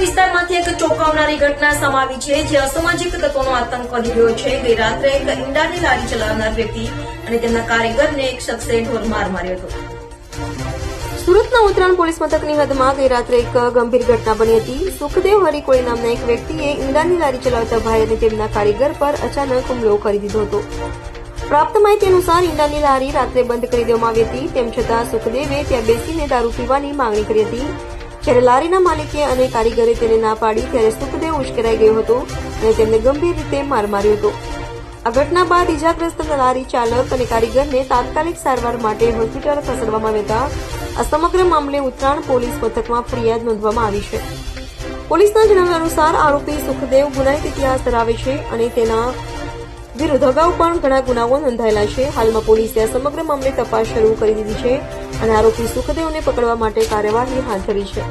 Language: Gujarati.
વિસ્તારમાંથી એક ચોંકાવનારી ઘટના સમાવી છે, જે અસામાજિક તત્વોનો આતંક વધી ગયો છે. ગઈ રાત્રે એક ઈંડાની લારી ચલાવનાર વ્યક્તિ અને તેમના કારીગરને એક શખ્સે ઢોરમાર માર્યો હતો. સુરતના ઉત્તરાયણ પોલીસ મથકની હદમાં ગઈ રાત્રે એક ગંભીર ઘટના બની હતી. સુખદેવ હરિકોળી નામના એક વ્યક્તિએ ઈંડાની લારી ચલાવતા ભાઈ અને તેમના કારીગર પર અચાનક હુમલો કરી દીધો હતો. પ્રાપ્ત માહિતી અનુસાર ઈંડાની લારી રાત્રે બંધ કરી દેવામાં આવી હતી. તેમ છતાં સુખદેવે ત્યાં બેસીને દારૂ પીવાની માંગણી કરી હતી. જ્યારે લારીના માલિકે અને કારીગરે તેને ના પાડી, ત્યારે સુખદેવ ઉશ્કેરાઈ ગયો હતો અને તેમને ગંભીર રીતે માર માર્યો હતો. આ ઘટના બાદ ઇજાગ્રસ્ત લારી ચાલક અને કારીગરને તાત્કાલિક સારવાર માટે હોસ્પિટલ ખસેડવામાં આવ્યા આ સમગ્ર મામલે ઉત્તરાયણ પોલીસ મથકમાં ફરિયાદ નોંધવામાં આવી છે. પોલીસના જણાવ્યા અનુસાર આરોપી સુખદેવ ગુનાહિત ઇતિહાસ ધરાવે છે અને તેના વિરુદ્ધ અગાઉ પણ ઘણા ગુનાઓ નોંધાયેલા છે. હાલમાં પોલીસે આ સમગ્ર મામલે તપાસ શરૂ કરી દીધી છે અને આરોપી સુખદેવને પકડવા માટે કાર્યવાહી હાથ ધરી છે.